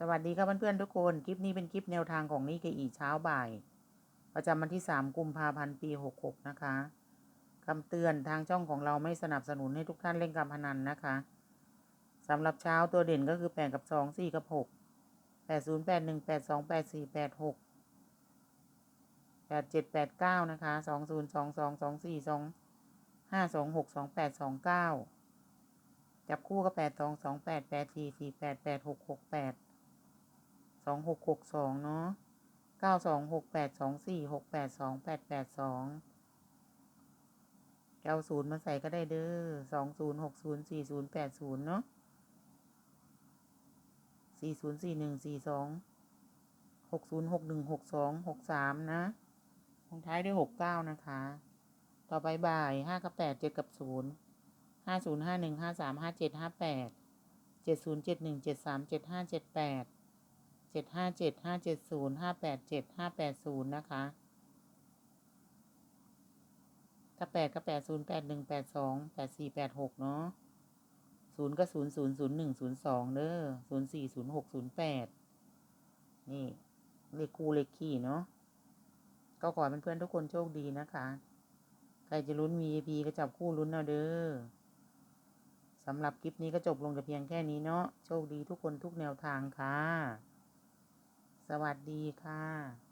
สวัสดีครับเพื่อนๆทุกคน คลิปนี้เป็นคลิปแนวทางของนี่เกอีเช้าบ่าย ประจำวันที่สามกุมภาพันธ์ปีหกหกนะคะคำเตือนทางช่องของเราไม่สนับสนุนให้ทุกท่านเล่นการพนันนะคะสำหรับเช้าตัวเด่นก็คือแปดกับสองสี่กับหกแปดศูนย์แปดหนึ่งแปดสองแปดสี่แปดหกแปดเจ็ดแปดเก้านะคะสองศูนย์สองสองสองสี่สองห้าสองหกสองแปดสองเก้าจับคู่ก็แปดสองสองแปดแปดสี่สี่แปดแปดหกหกแปด องหกหกสองเนาะเก้าสองหกแปดสองสี่หกแปดสองแปดแปดสองเก้าศูนย์มาใส่ก็ได้เด้อสองศูนย์หกศูนย์สี่ศูนย์แปดศูนย์เนาะสี่ศูนย์สี่หนึ่งสี่สองหกศูนย์หกหนึ่งหกสองหกสามนะลงท้ายด้วยหกเก้านะคะ ต่อไปบ่ายห้ากับแปดเจ็ดกับศูนย์ห้าศูนย์ห้าหนึ่งห้าสามห้าเจ็ดห้าแปดเจ็ดศูนย์เจ็ดหนึ่งเจ็ดสามเจ็ดห้าเจ็ดแปด เจ็ดห้าเจ็ดห้าเจ็ดศูนย์ห้าแปดเจ็ดห้าแปดศูนย์นะคะถ้าแปดก็แปดศูนย์แปดหนึ่งแปดสองแปดสี่แปดหกเนาะศูนย์ก็ศูนย์ศูนย์ศูนย์หนึ่งศูนย์สองเด้อศูนย์สี่ศูนย์หกศูนย์แปดนี่ เลขคู่เลขขี้เนาะก็ขอให้เพื่อนๆทุกคนโชคดีนะคะ ใครจะลุ้น VIP ก็จับคู่ลุ้นเอาเด้อสำหรับคลิปนี้ก็จบลงแต่เพียงแค่นี้เนาะ โชคดีทุกคนทุกแนวทางค่ะ สวัสดีค่ะ